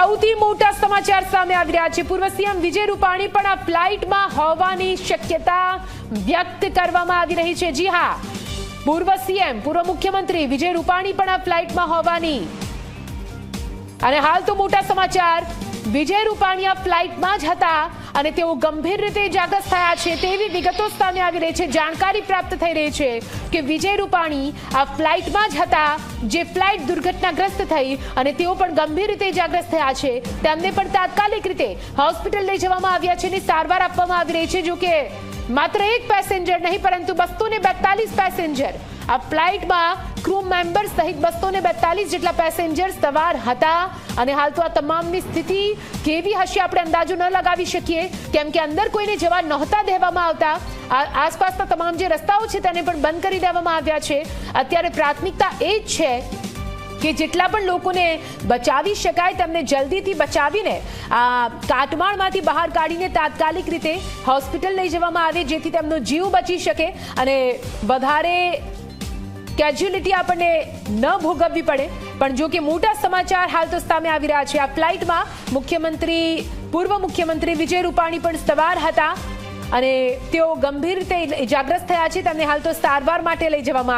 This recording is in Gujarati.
સૌથી મોટા સમાચાર સામે આવી રહ્યા છે. પૂર્વ સીએમ વિજય રૂપાણી પણ આ ફ્લાઇટમાં હોવાની શક્યતા વ્યક્ત કરવામાં આવી રહી છે. જી હા, પૂર્વ સીએમ, પૂર્વ મુખ્યમંત્રી વિજય રૂપાણી પણ આ ફ્લાઇટમાં હોવાની. અને હાલ તો મોટા સમાચાર, વિજય રૂપાણી આ ફ્લાઇટમાં જ હતા. અને તેઓ ગંભીર રીતે ઇજાગ્રસ્ત થયા છે. તેવી વિગતો સામે આવી રહી છે. જાણકારી પ્રાપ્ત થઈ રહી છે કે વિજય રૂપાણી આ ફ્લાઇટમાં જ હતા, જે ફ્લાઇટ દુર્ઘટનાગ્રસ્ત થઈ અને તેઓ પણ ગંભીર રીતે ઇજાગ્રસ્ત થયા છે. તેમને પણ તાત્કાલિક રીતે હોસ્પિટલ લઈ જવામાં આવ્યા છે અને સારવાર આપવામાં આવી રહી છે. જો કે માત્ર એક પેસેન્જર નહીં, પરંતુ બસો ને બેતાલીસ પેસેન્જર આ ફ્લાઇટમાં ક્રૂ મેમ્બર સહિત બસો જેટલા પેસેન્જર સવાર હતા. અને હાલ તો આ તમામની સ્થિતિ કેવી હશે આપણે અંદાજો ન લગાવી શકીએ. કેમ કે અંદર કોઈને જવા નહોતા દેવામાં આવતા. આસપાસના તમામ જે રસ્તાઓ છે તેને પણ બંધ કરી દેવામાં આવ્યા છે. અત્યારે પ્રાથમિકતા એ જ છે કે જેટલા પણ લોકોને બચાવી શકાય તેમને જલ્દીથી બચાવીને આ કાટમાળમાંથી બહાર કાઢીને તાત્કાલિક રીતે હોસ્પિટલ લઈ જવામાં આવે, જેથી તેમનો જીવ બચી શકે. અને વધારે કેજ્યુલિટી આપણને ન ભોગવવી પડે. પણ જો કે મોટા સમાચાર હાલ તો સામે આવી રહ્યા છે. આ ફ્લાઇટમાં મુખ્યમંત્રી, પૂર્વ મુખ્યમંત્રી વિજય રૂપાણી પણ સવાર હતા અને તેઓ ગંભીર રીતે ઇજાગ્રસ્ત થયા છે. તેમને હાલ તો સારવાર માટે લઈ જવામાં